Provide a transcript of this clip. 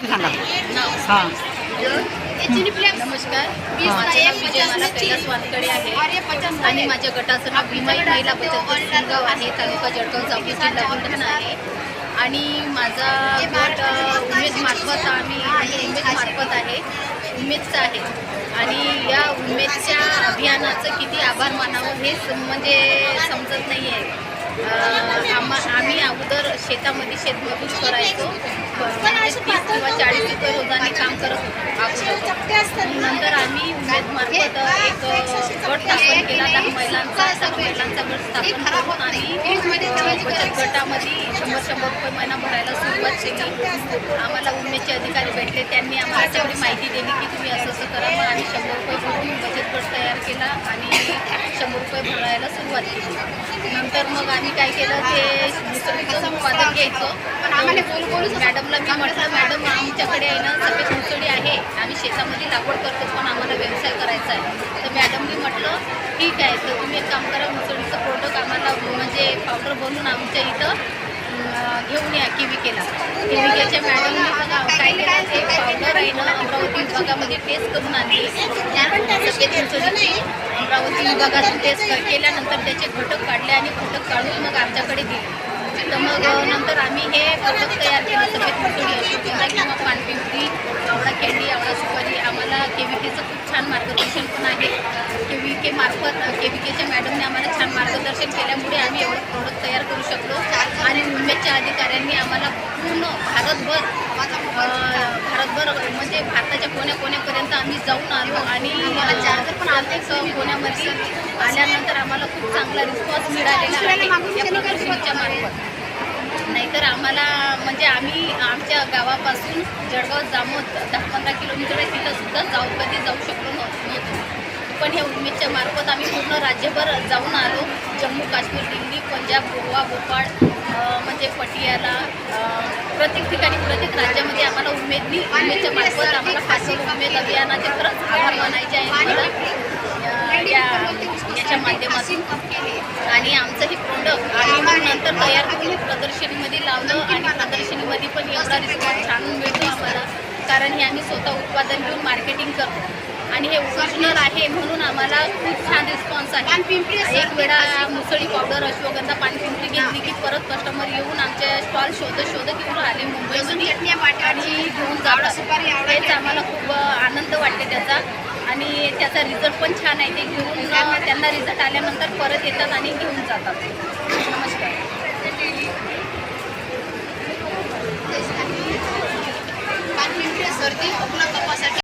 सांगा हां. नमस्कार. मी माझे नाव विजयमाला कैलास वानकडे आहे आणि माझ्या गटाचं नाव भीमाई महिला बचत सिंगाव आहे. तालुका जळगाव जामखेड जिल्हा बुलढाणा आहे. आणि माझा गट उमेद मार्फत आम्ही उमेद मार्फत आहे. उमेदचा आहे. आणि या उमेदच्या अभियानाचं किती आभार मानावं हेच म्हणजे समजत नाही आहे अ, आम्हा आम्ही अगोदर शेतामध्ये शेतमजूर करायचो. किंवा चाळीस रुपये रोजाने काम करत होतो. नंतर आम्ही उमेद मार्फत एक गट स्थापन केला. दहा महिलांचा दहा महिलांचा गट स्थापन करून आम्ही बचत गटामध्ये शंभर शंभर रुपये महिना भरायला सुरुवात केली. आम्हाला उमेदचे अधिकारी भेटले. त्यांनी आम्हाला तेवढी माहिती दिली की तुम्ही असं असं करा. मग आम्ही शंभर रुपये भरून बचत गट तयार केला आणि शंभर रुपये भरायला सुरुवात केली. नंतर मग आम्ही काय केलं ते मिसळीचं उत्पादन घ्यायचं. आम्हाला बोलू बोलू मॅडमला मी म्हटलं मॅडम आमच्याकडे आहे ना सगळे मुसळी आहे. आम्ही शेतामध्ये लागवड करतो पण आम्हाला व्यवसाय करायचा आहे. तर मॅडमनी म्हटलं ठीक आहे तर तुम्ही एक काम करा मुसळीचं प्रोडक्ट आम्हाला म्हणजे पावडर बनवून आमच्या इथं घेऊन या केविकेला केविकेच्या मॅडमने बघा काय केलं ते पावडर आहे ना अमरावती विभागामध्ये टेस्ट करून आणली. सफेद मुसळीची अमरावती विभागातून टेस्ट केल्यानंतर त्याचे घटक काढले आणि घटक काढून मग आमच्याकडे दिले. तर मग नंतर आम्ही हे प्रोडक्ट तयार केलं सफेद मुसळी अशोकंदा किंवा पानपिंपरी आवळा कॅन्डी आवळा सुपारी आम्हाला के व्ही केचं खूप छान मार्गदर्शन पण आहे. के व्ही के मार्फत के व्ही केच्या मॅडमने आम्हाला छान मार्गदर्शन केल्यामुळे आम्ही एवढं प्रोडक्ट तयार करू शकलो. आणि मुंबईच्या अधिकाऱ्यांनी आम्हाला पूर्ण भारतभर भारतभर म्हणजे भारताच्या कोण्या कोण्यापर्यंत आम्ही जाऊन आलो आणि चार्जर पण आलते कोण्यामध्ये आल्यानंतर आम्हाला खूप चांगला रिस्पॉन्स मिळालेला आहे. या प्रदर्शनीच्या मार्फत. नाहीतर आम्हाला म्हणजे आम्ही आमच्या गावापासून जळगाव जामोद दहा पंधरा किलोमीटर आहे तिथं सुद्धा जाऊ कधी जाऊ शकलो नव्ह- नव्हतो. पण हे उमेदच्या मार्फत आम्ही पूर्ण राज्यभर जाऊन आलो. जम्मू काश्मीर दिल्ली पंजाब गोवा भोपाळ म्हणजे पटियाला प्रत्येक ठिकाणी प्रत्येक राज्यामध्ये आम्हाला उमेदनी उमेदच्या मार्फत आम्हाला पाठवलं उमेद अभियानाचे खरंच आभार मानायचे आहे या याच्या माध्यमातून. आणि आमचं हे प्रोडक्ट आम्ही मग नंतर तयार करून प्रदर्शनीमध्ये लावलं आणि प्रदर्शनीमध्ये पण एवढा रिस्पॉन्स छान मिळतो आम्हाला. कारण हे आम्ही स्वतः उत्पादन घेऊन मार्केटिंग करतो. आणि हे ओरिजिनल आहे म्हणून आम्हाला खूप छान रिस्पॉन्स आहे. एक वेळा मुसळी पावडर अश्वगंधा पानपिंपरी घेतली की परत कस्टमर येऊन आमच्या स्टॉल शोधत शोधत येऊन राहिले मुंबईमध्ये आणि घेऊन जातात हेच आम्हाला खूप आनंद वाटते त्याचा. आणि त्याचा रिझल्ट पण छान आहे. ते घेऊन त्यांना रिझल्ट आल्यानंतर परत येतात आणि घेऊन जातात.